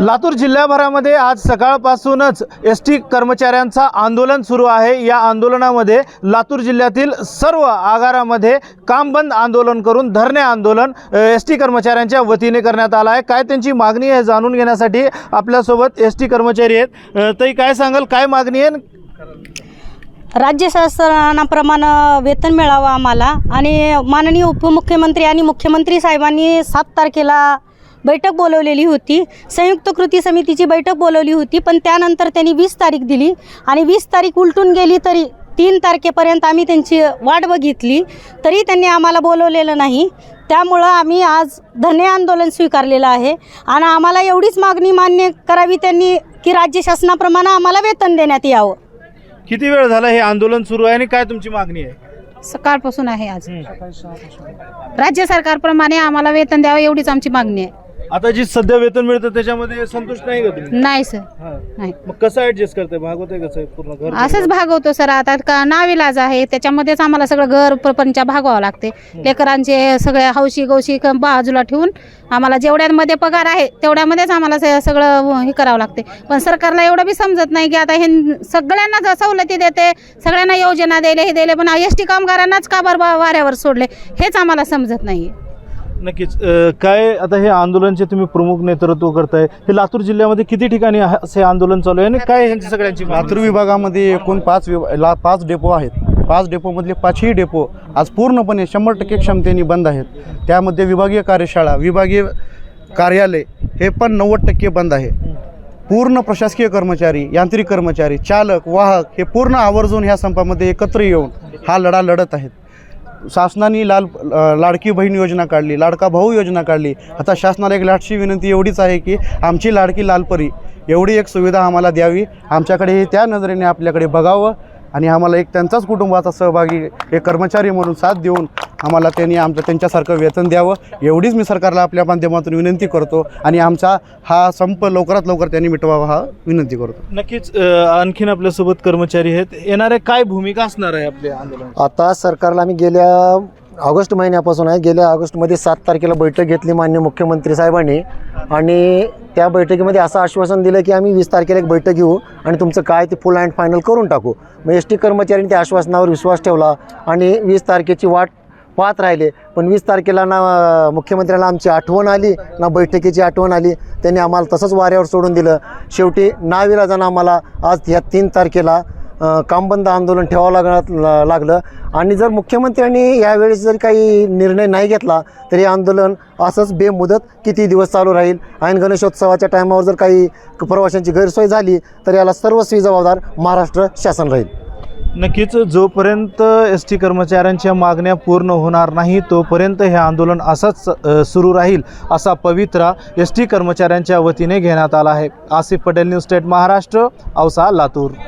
लातूर जिल्ह्याभरामध्ये आज सकाळपासूनच S T कर्मचाऱ्यांचा आंदोलन सुरू आहे. या आंदोलनामध्ये लातूर जिल्ह्यातील सर्व आगारामध्ये काम बंद आंदोलन करून धरणे आंदोलन एस टी कर्मचाऱ्यांच्या वतीने करण्यात आलं आहे. काय त्यांची मागणी आहे जाणून घेण्यासाठी आपल्यासोबत एस टी कर्मचारी आहेत. तरी काय सांगाल? काय मागणी आहे? राज्य शासनाप्रमाणे वेतन मिळावं आम्हाला. आणि माननीय उपमुख्यमंत्री आणि मुख्यमंत्री साहेबांनी सात तारखेला बैठक बोलवलेली होती. संयुक्त कृती समितीची बैठक बोलवली होती पण त्यानंतर त्यांनी वीस तारीख दिली आणि वीस तारीख उलटून गेली तरी तीन तारखेपर्यंत आम्ही त्यांची वाट बघितली तरी त्यांनी आम्हाला बोलवलेलं नाही. त्यामुळं आम्ही आज धरणे आंदोलन स्वीकारलेलं आहे आणि आम्हाला एवढीच मागणी मान्य करावी त्यांनी की राज्य शासनाप्रमाणे आम्हाला वेतन देण्यात यावं. किती वेळ झाला हे आंदोलन सुरू आहे आणि काय तुमची मागणी आहे? सकाळपासून आहे आज. राज्य सरकारप्रमाणे आम्हाला वेतन द्यावं एवढीच आमची मागणी आहे. आता जी सध्या वेतन मिळतं त्याच्यामध्ये संतुष्ट नाही का तुम्ही? नाही सर. हा. नाही. मग कसं ऍडजस्ट करताय? भागवत आहे कसं आहे पूर्ण घर असंच भागवतो? सर. आता का नाविलाज आहे त्याच्यामध्येच आम्हाला सगळं घर प्रपंच भागवावं लागते. लेकरांचे सगळे हौशी गौशी क- बाजूला ठेवून आम्हाला जेवढ्यामध्ये पगार आहे तेवढ्यामध्येच आम्हाला स- सगळं हे करावं लागते. पण सरकारला एवढं बी समजत नाही की आता हे सगळ्यांना ज- सवलती देते सगळ्यांना योजना दिले हे दिले पण एस टी कामगारांनाच का बरं बा- वाऱ्यावर सोडले? हेच आम्हाला समजत नाही नक्कीच. अ, काय आता हे आंदोलनचे तुम्ही प्रमुख नेतृत्व करताय हे लातूर जिल्ह्यामध्ये किती ठिकाणी हा- असे आंदोलन चालू आहे आणि काय ह्यांची सगळ्यांची मागणी? लातूर विभागामध्ये एकूण पाच विभा ला पाच डेपो आहेत. पाच डेपोमधले पाचही डेपो आज पूर्णपणे शंभर टक्के क्षमतेने बंद आहेत. त्यामध्ये विभागीय कार्यशाळा विभागीय कार्यालय हे पण नव्वद टक्के बंद आहे. पूर्ण प्रशासकीय कर्मचारी यांत्रिक कर्मचारी चालक वाहक हे पूर्ण आवर्जून ह्या संपामध्ये एकत्र येऊन हा लढा लढत आहेत. शासनाने लाल लाडकी बहीण योजना काढली लाडका भाऊ योजना काढली. आता शासनाला एक लाटशी विनंती एवढीच आहे की आमची लाडकी लालपरी एवढी एक सुविधा आम्हाला द्यावी. आमच्याकडे हे त्या नजरेने आपल्याकडे बघावं. आणि आम्हाला एक त्यांचाच कुटुंबाचा सहभागी एक कर्मचारी म्हणून साथ देऊन आम्हाला त्यांनी आमचं त्यांच्यासारखं वेतन द्यावं. एवढीच मी सरकारला आपल्या माध्यमातून विनंती करतो आणि आमचा हा संप लवकरात लवकर त्यांनी मिटवावा हा विनंती करतो. नक्कीच आणखीन आपल्यासोबत कर्मचारी आहेत. येणारे काय भूमिका असणार आहे आपल्या आंदोलन आता सरकारला आम्ही गेल्या ऑगस्ट महिन्यापासून आहे. गेल्या ऑगस्टमध्ये सात तारखेला बैठक घेतली मान्य मुख्यमंत्री साहेबांनी. आणि त्या बैठकीमध्ये असं आश्वासन दिलं की आम्ही वीस तारखेला एक बैठक घेऊ आणि तुमचं काय ते फुल अँड फायनल करून टाकू. मग एस टी कर्मचाऱ्यांनी त्या आश्वासनावर विश्वास ठेवला आणि वीस तारखेची वाट पाहत राहिले. पण वीस तारखेला ना मुख्यमंत्र्यांना आमची आठवण आली ना बैठकीची आठवण आली. त्यांनी आम्हाला तसंच वाऱ्यावर सोडून दिलं. शेवटी नाविराजानं आम्हाला आज ह्या तीन तारखेला कामबंद आंदोलन ठेवावं लाग लागलं. आणि जर मुख्यमंत्र्यांनी यावेळेस जर काही निर्णय नाही घेतला तर हे आंदोलन असंच बेमुदत किती दिवस चालू राहील? आणि गणेशोत्सवाच्या टायमावर जर काही प्रवाशांची गैरसोय झाली तर याला सर्वस्वी जबाबदार महाराष्ट्र शासन राहील. नक्कीच जोपर्यंत एस टी कर्मचाऱ्यांच्या मागण्या पूर्ण होणार नाही तोपर्यंत हे आंदोलन असंच सुरू राहील असा पवित्रा एस टी कर्मचाऱ्यांच्या वतीने घेण्यात आला आहे. Asif Patel news state Maharashtra Ausa Latur.